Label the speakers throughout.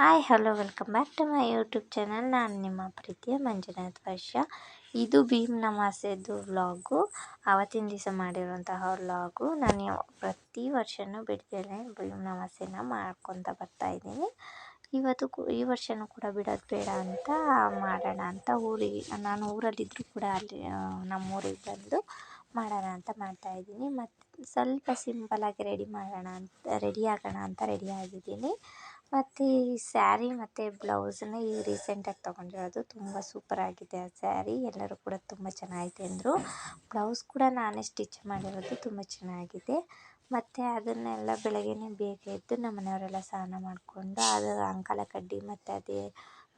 Speaker 1: Hi hello welcome back to my YouTube channel ನಾನು ನಿಮ್ಮ ಪ್ರೀತಿಯ ಮಂಜುನಾಥ್ ವರ್ಷ. ಇದು ಭೀಮ್ ನಮಾಸೆದು ವ್ಲಾಗು ಆವತ್ತಿನ ದಿವಸ ಮಾಡಿರುವಂತಹ ವ್ಲಾಗು ನಾನು ಪ್ರತಿ ವರ್ಷವೂ ಬಿಡ್ತೇನೆ ಭೀಮ್ ನಮಾಸೆನ ಮಾಡ್ಕೊತ ಬರ್ತಾಯಿದ್ದೀನಿ ಇವತ್ತು ಈ ವರ್ಷವೂ ಕೂಡ ಬಿಡೋದು ಬೇಡ ಅಂತ ಮಾಡೋಣ ಅಂತ ಊರಿಗೆ, ನಾನು ಊರಲ್ಲಿದ್ದರೂ ಕೂಡ ಅಲ್ಲಿ ನಮ್ಮೂರಿಗೆ ಬಂದು ಮಾಡೋಣ ಅಂತ ಮಾಡ್ತಾ ಇದ್ದೀನಿ. ಮತ್ತು ಸ್ವಲ್ಪ ಸಿಂಪಲಾಗಿ ರೆಡಿ ಮಾಡೋಣ ಅಂತ ರೆಡಿ ಆಗೋಣ ಅಂತ ರೆಡಿ ಆಗಿದ್ದೀನಿ. ಮತ್ತು ಈ ಸ್ಯಾರಿ ಮತ್ತು ಬ್ಲೌಸನ್ನ ಈಗ ರೀಸೆಂಟಾಗಿ ತೊಗೊಂಡಿರೋದು ತುಂಬ ಸೂಪರಾಗಿದೆ ಆ ಸ್ಯಾರಿ. ಎಲ್ಲರೂ ಕೂಡ ತುಂಬ ಚೆನ್ನಾಗಿದೆ ಅಂದರು. ಬ್ಲೌಸ್ ಕೂಡ ನಾನೇ ಸ್ಟಿಚ್ ಮಾಡಿರೋದು ತುಂಬ ಚೆನ್ನಾಗಿದೆ. ಮತ್ತು ಅದನ್ನೆಲ್ಲ ಬೆಳಗ್ಗೆನೇ ಬೇಗ ಎದ್ದು ನಮ್ಮ ಮನೆಯವರೆಲ್ಲ ಸ್ನಾನ ಮಾಡಿಕೊಂಡು ಅದು ಅಂಕಲ ಕಡ್ಡಿ ಮತ್ತು ಅದೇ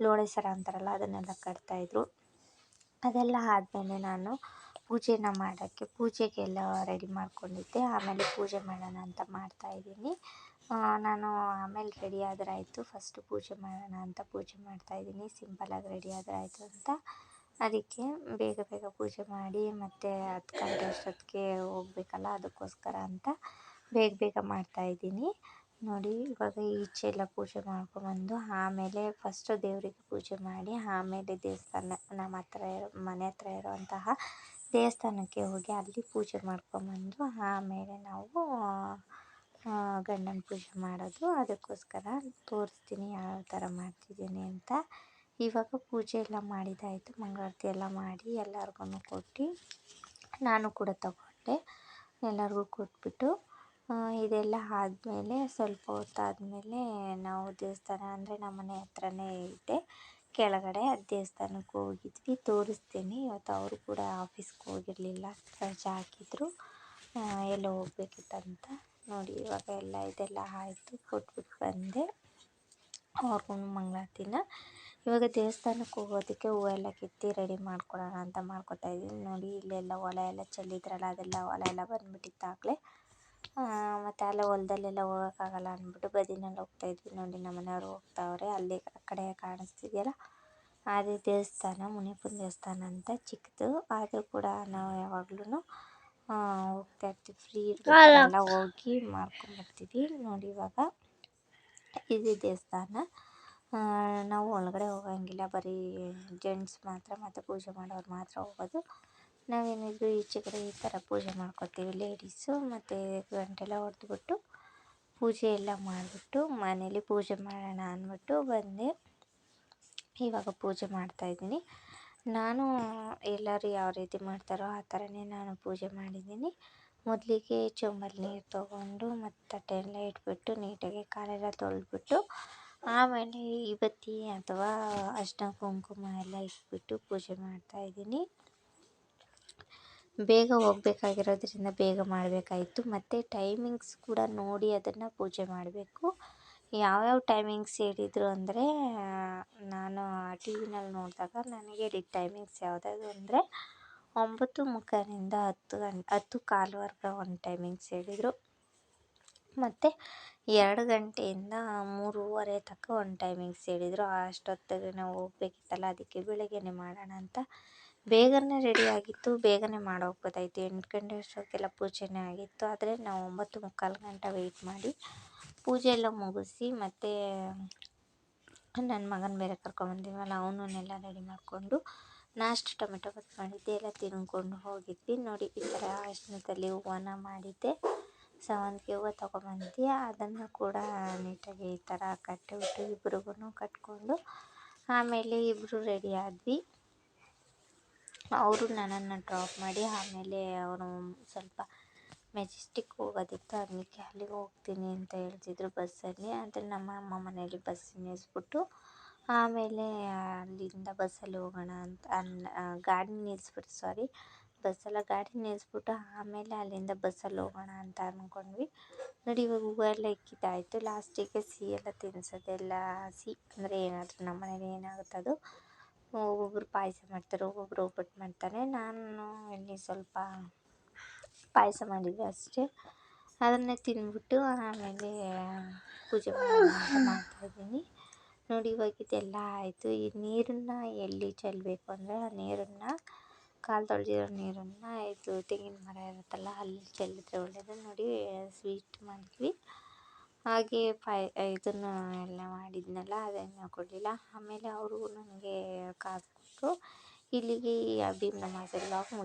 Speaker 1: ಲೋಳೆ ಸರ ಅಂತಾರಲ್ಲ ಅದನ್ನೆಲ್ಲ ಕಟ್ತಾಯಿದ್ರು ಅದೆಲ್ಲ ಆದಮೇಲೆ ನಾನು ಪೂಜೆನ ಮಾಡೋಕ್ಕೆ ಪೂಜೆಗೆಲ್ಲ ರೆಡಿ ಮಾಡ್ಕೊಂಡಿದ್ದೆ. ಆಮೇಲೆ ಪೂಜೆ ಮಾಡೋಣ ಅಂತ ಮಾಡ್ತಾಯಿದ್ದೀನಿ ನಾನು ಆಮೇಲೆ ರೆಡಿ ಆದರೆ ಆಯಿತು. ಫಸ್ಟು ಪೂಜೆ ಮಾಡೋಣ ಅಂತ ಪೂಜೆ ಮಾಡ್ತಾಯಿದ್ದೀನಿ ಸಿಂಪಲಾಗಿ ರೆಡಿ ಆದರೆ ಆಯಿತು ಅಂತ. ಅದಕ್ಕೆ ಬೇಗ ಬೇಗ ಪೂಜೆ ಮಾಡಿ ಮತ್ತು ಹತ್ತು ಗಂಟೆ ಅಷ್ಟೊತ್ತಿಗೆ ಹೋಗ್ಬೇಕಲ್ಲ, ಅದಕ್ಕೋಸ್ಕರ ಅಂತ ಬೇಗ ಬೇಗ ಮಾಡ್ತಾಯಿದ್ದೀನಿ ನೋಡಿ, ಇವಾಗ ಈಚೆ ಎಲ್ಲ ಪೂಜೆ ಮಾಡ್ಕೊಂಬಂದು ಆಮೇಲೆ ಫಸ್ಟು ದೇವರಿಗೆ ಪೂಜೆ ಮಾಡಿ ಆಮೇಲೆ ದೇವಸ್ಥಾನ, ನಮ್ಮ ಹತ್ರ ಇರೋ, ಮನೆ ಹತ್ರ ಇರುವಂತಹ ದೇವಸ್ಥಾನಕ್ಕೆ ಹೋಗಿ ಅಲ್ಲಿ ಪೂಜೆ ಮಾಡ್ಕೊಂಬಂದು ಆಮೇಲೆ ನಾವು ಗಂಡನ ಪೂಜೆ ಮಾಡೋದು, ಅದಕ್ಕೋಸ್ಕರ ತೋರಿಸ್ತೀನಿ ಯಾವ ಥರ ಮಾಡ್ತಿದ್ದೀನಿ ಅಂತ. ಇವಾಗ ಪೂಜೆ ಎಲ್ಲ ಮಾಡಿದ್ದಾಯಿತು ಮಂಗಳಾರತಿ ಎಲ್ಲ ಮಾಡಿ ಎಲ್ಲರಿಗೂ ಕೊಟ್ಟು ನಾನು ಕೂಡ ತಗೊಂಡೆ, ಎಲ್ಲರಿಗೂ ಕೊಟ್ಬಿಟ್ಟು ಇದೆಲ್ಲ ಆದಮೇಲೆ ಸ್ವಲ್ಪ ಹೊತ್ತಾದಮೇಲೆ ನಾವು ದೇವಸ್ಥಾನ ಅಂದರೆ ನಮ್ಮ ಮನೆ ಹತ್ರನೇ ಇದೆ, ಕೆಳಗಡೆ ದೇವಸ್ಥಾನಕ್ಕೆ ಹೋಗಿದ್ವಿ, ತೋರಿಸ್ತೀನಿ. ಇವತ್ತು ಅವರು ಕೂಡ ಆಫೀಸ್ಗೆ ಹೋಗಿರಲಿಲ್ಲ, ರಜೆ ಹಾಕಿದ್ರು ಎಲ್ಲೋ ಹೋಗ್ಬೇಕಿತ್ತಂತ. ನೋಡಿ, ಇವಾಗ ಎಲ್ಲ ಇದೆಲ್ಲ ಆಯಿತು. ಕೊಟ್ಬಿಟ್ಟು ಬಂದೆ. ಅವ್ರಿಗೂ ಮಂಗಳಾರತಿನ ಇವಾಗ ದೇವಸ್ಥಾನಕ್ಕೆ ಹೋಗೋದಕ್ಕೆ ಹೂವೆಲ್ಲ ಕಿತ್ತಿ ರೆಡಿ ಮಾಡ್ಕೊಡೋಣ ಅಂತ ಮಾಡ್ಕೊತಾ ಇದ್ದೀನಿ. ನೋಡಿ, ಇಲ್ಲೆಲ್ಲ ಹೊಲ ಎಲ್ಲ ಚೆಲ್ಲಿದ್ರಲ್ಲ, ಅದೆಲ್ಲ ಹೊಲ ಎಲ್ಲ ಬಂದ್ಬಿಟ್ಟಿತ್ತು ಆಗಲೇ. ಮತ್ತು ಅಲ್ಲೇ ಹೊಲದಲ್ಲೆಲ್ಲ ಹೋಗೋಕ್ಕಾಗಲ್ಲ ಅಂದ್ಬಿಟ್ಟು ಬದಿನಲ್ಲಿ ಹೋಗ್ತಾಯಿದ್ವಿ ನೋಡಿ ನಮ್ಮ ಮನೆಯವರು ಹೋಗ್ತಾವ್ರೆ, ಅಲ್ಲಿ ಆ ಕಡೆ ಕಾಣಿಸ್ತಿದೆಯಲ್ಲ, ಅದೇ ದೇವಸ್ಥಾನ ಮುನಿಯಪ್ಪನ ದೇವಸ್ಥಾನ ಅಂತ ಚಿಕ್ಕದು. ಅದು ಕೂಡ ನಾವು ಯಾವಾಗ್ಲೂ ಹೋಗ್ತಾ ಇರ್ತೀವಿ ಫ್ರೀ ಎಲ್ಲ ಹೋಗಿ ಮಾಡ್ಕೊಂಬರ್ತೀವಿ ನೋಡಿ ಇವಾಗ ಇದು ದೇವಸ್ಥಾನ. ನಾವು ಒಳಗಡೆ ಹೋಗಂಗಿಲ್ಲ. ಬರೀ ಜೆಂಟ್ಸ್ ಮಾತ್ರ ಮತ್ತು ಪೂಜೆ ಮಾಡೋರು ಮಾತ್ರ ಹೋಗೋದು. ನಾವೇನಿದ್ರು ಈಚೆ ಕಡೆ ಈ ಥರ ಪೂಜೆ ಮಾಡ್ಕೊತೀವಿ. ಲೇಡೀಸು ಮತ್ತು ಗಂಟೆಲ್ಲ ಹೊಡೆದ್ಬಿಟ್ಟು ಪೂಜೆ ಎಲ್ಲ ಮಾಡಿಬಿಟ್ಟು ಮನೇಲಿ ಪೂಜೆ ಮಾಡೋಣ ಅಂದ್ಬಿಟ್ಟು ಬಂದೆ. ಇವಾಗ ಪೂಜೆ ಮಾಡ್ತಾಯಿದ್ದೀನಿ ನಾನು ಎಲ್ಲರೂ ಯಾವ ರೀತಿ ಮಾಡ್ತಾರೋ ಆ ಥರನೇ ನಾನು ಪೂಜೆ ಮಾಡಿದ್ದೀನಿ. ಮೊದಲಿಗೆ ಚೊಂಬಲ್ಲಿ ನೀರು ತೊಗೊಂಡು ಮತ್ತು ತಟ್ಟೆಯೆಲ್ಲ ಇಟ್ಬಿಟ್ಟು ನೀಟಾಗಿ ಕಾಲೆಲ್ಲ ತೊಳೆದ್ಬಿಟ್ಟು ಆಮೇಲೆ ಬತ್ತಿ ಅಥವಾ ಅರಿಶಿನ ಕುಂಕುಮ ಎಲ್ಲ ಇಟ್ಬಿಟ್ಟು ಪೂಜೆ ಮಾಡ್ತಾಯಿದ್ದೀನಿ ಬೇಗ ಹೋಗ್ಬೇಕಾಗಿರೋದ್ರಿಂದ ಬೇಗ ಮಾಡಬೇಕಾಯ್ತು. ಮತ್ತು ಟೈಮಿಂಗ್ಸ್ ಕೂಡ ನೋಡಿ ಅದನ್ನು ಪೂಜೆ ಮಾಡಬೇಕು. ಯಾವ್ಯಾವ ಟೈಮಿಂಗ್ಸ್ ಹೇಳಿದ್ರು ಅಂದರೆ, ನಾನು ಟಿ ವಿನಲ್ಲಿ ನೋಡಿದಾಗ ನನಗೆ ಹೇಳಿದ ಟೈಮಿಂಗ್ಸ್ ಯಾವುದಾದ್ರು ಅಂದರೆ ಒಂಬತ್ತು ಮುಕ್ಕಾಲಿಂದ ಹತ್ತು ಗಂಟೆ, ಹತ್ತು ಕಾಲುವರೆಗೆ ಒಂದು ಟೈಮಿಂಗ್ಸ್ ಹೇಳಿದರು. ಮತ್ತು ಎರಡು ಗಂಟೆಯಿಂದ ಮೂರುವರೆ ತನಕ ಒಂದು ಟೈಮಿಂಗ್ಸ್ ಹೇಳಿದರು. ಅಷ್ಟೊತ್ತಿಗೆ ನಾವು ಹೋಗ್ಬೇಕಿತ್ತಲ್ಲ, ಅದಕ್ಕೆ ಬೆಳಗ್ಗೆನೇ ಮಾಡೋಣ ಅಂತ ಬೇಗನೆ ರೆಡಿ ಆಗಿತ್ತು, ಬೇಗನೆ ಮಾಡೋಗ್ಬೋದಾಯ್ತು ಎಂಟು ಗಂಟೆ ಅಷ್ಟೊತ್ತಿಗೆಲ್ಲ ಪೂಜೆನೇ ಆಗಿತ್ತು. ಆದರೆ ನಾವು ಒಂಬತ್ತು ಮುಕ್ಕಾಲು ಗಂಟೆ ವೆಯ್ಟ್ ಮಾಡಿ ಪೂಜೆ ಎಲ್ಲ ಮುಗಿಸಿ ಮತ್ತು ನನ್ನ ಮಗನ ಬೇರೆ ಕರ್ಕೊಂಬಂದಿದ್ವಲ್ಲ ಅವನನ್ನೆಲ್ಲ ರೆಡಿ ಮಾಡಿಕೊಂಡು ನಾಷ್ಟು ಟೊಮೆಟೊ ಬಾತ್ ಮಾಡಿದ್ದೆ, ಎಲ್ಲ ತಿನ್ಕೊಂಡು ಹೋಗಿದ್ವಿ. ನೋಡಿ, ಈ ಥರ ಅರಿಶಿನದಲ್ಲಿ ಹೂವನ್ನ ಮಾಡಿದ್ದೆ. ಸೇವಂತಿಗೆ ಹೂವು ತೊಗೊಂಬಂದು ಅದನ್ನು ಕೂಡ ನೀಟಾಗಿ ಈ ಥರ ಕಟ್ಟಿಬಿಟ್ಟು ಇಬ್ರಿಗೂ ಕಟ್ಕೊಂಡು ಆಮೇಲೆ ಇಬ್ಬರು ರೆಡಿ ಆದ್ವಿ. ಅವರು ನನ್ನನ್ನು ಡ್ರಾಪ್ ಮಾಡಿ ಆಮೇಲೆ ಅವರು ಸ್ವಲ್ಪ ಮೆಜೆಸ್ಟಿಕ್ ಹೋಗೋದಿತ್ತು, ಅದಕ್ಕೆ ಅಲ್ಲಿಗೆ ಹೋಗ್ತೀನಿ ಅಂತ ಹೇಳ್ತಿದ್ರು ಬಸ್ಸಲ್ಲಿ. ಆದರೆ ನಮ್ಮ ಅಮ್ಮ ಮನೆಯಲ್ಲಿ ಬಸ್ ನಿಲ್ಲಿಸ್ಬಿಟ್ಟು ಆಮೇಲೆ ಅಲ್ಲಿಂದ ಬಸ್ಸಲ್ಲಿ ಹೋಗೋಣ ಅಂತ ಅನ್ ಗಾಡಿ ನಿಲ್ಲಿಸ್ಬಿಟ್ಟು ಸಾರಿ ಬಸ್ಸೆಲ್ಲ ಗಾಡಿ ನಿಲ್ಲಿಸ್ಬಿಟ್ಟು ಆಮೇಲೆ ಅಲ್ಲಿಂದ ಬಸ್ಸಲ್ಲಿ ಹೋಗೋಣ ಅಂತ ಅಂದ್ಕೊಂಡ್ವಿ. ನೋಡಿ, ಇವಾಗ ಹೂವು ಎಲ್ಲ ಇಕ್ಕಿದ್ದಾಯಿತು ಲಾಸ್ಟಿಗೆ ಸಿಹಿ ಎಲ್ಲ ತಿನ್ನಿಸೋದೆಲ್ಲ ಸಿಹಿ ಅಂದರೆ ಏನಾದರೂ ನಮ್ಮ ಮನೇಲಿ ಏನಾಗುತ್ತೆ ಅದು. ಒಬ್ಬೊಬ್ಬರು ಪಾಯಸ ಮಾಡ್ತಾರೆ ಒಬ್ಬೊಬ್ಬರು ಒಬ್ಬಟ್ಟು ಮಾಡ್ತಾರೆ. ನಾನು ಇಲ್ಲಿ ಸ್ವಲ್ಪ ಪಾಯಸ ಮಾಡಿದ್ದೆ ಅಷ್ಟೇ. ಅದನ್ನೇ ತಿಂದ್ಬಿಟ್ಟು ಆಮೇಲೆ ಪೂಜೆ ಮಾಡ್ತಾಯಿದ್ದೀನಿ ನೋಡಿ, ಇವಾಗ ಇದೆಲ್ಲ ಆಯಿತು. ಈ ನೀರನ್ನು ಎಲ್ಲಿ ಚೆಲ್ಲಬೇಕು ಅಂದರೆ ಆ ನೀರನ್ನು, ಕಾಲು ತೊಳೆದಿರೋ ನೀರನ್ನು ಇದು ತೆಂಗಿನ ಮರ ಇರುತ್ತಲ್ಲ, ಅಲ್ಲಿ ಚೆಲ್ಲಿದ್ರೆ ಒಳ್ಳೆಯದು ನೋಡಿ ಸ್ವೀಟ್ ಮಾಡಿದ್ವಿ ಹಾಗೆ ಫೈ ಇದನ್ನು ಎಲ್ಲ ಮಾಡಿದ್ದೆನಲ್ಲ ಅದನ್ನು ಕೊಡಲಿಲ್ಲ. ಆಮೇಲೆ ಅವರು ನನಗೆ ಕಾಸು ಕೊಟ್ಟರು ಇಲ್ಲಿಗೆ ಭೀಮ್ ನವಾಜ್ ವ್ಲಾಗ್ ಮುಗಿ